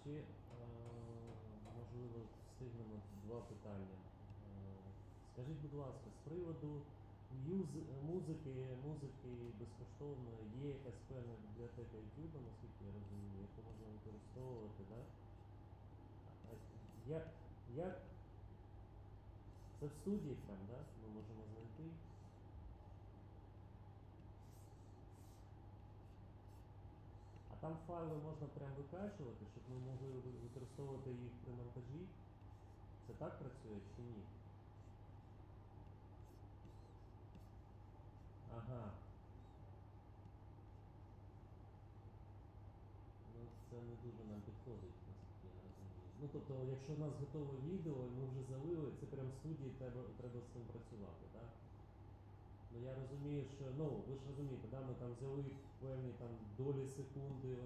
ще е, можливо встигнемо два питання. Е, Скажіть, будь ласка, з приводу м'юз- музики, музики безкоштовно є якась певна бібліотека YouTube, наскільки я розумію, яку можна використовувати, так? А Як, як це в студії прям, да? Ми можемо знайти. Там файли можна прям викачувати, щоб ми могли використовувати їх при монтажі. Це так працює чи ні? Ага. Ну, це не дуже нам підходить, наскільки я розумію. Ну тобто, якщо у нас готове відео, і ми вже залили, це прям в студії треба, треба з цим працювати, так? Ну я розумію, що ну ви ж розумієте, да, ми там взяли певні там долі секунди,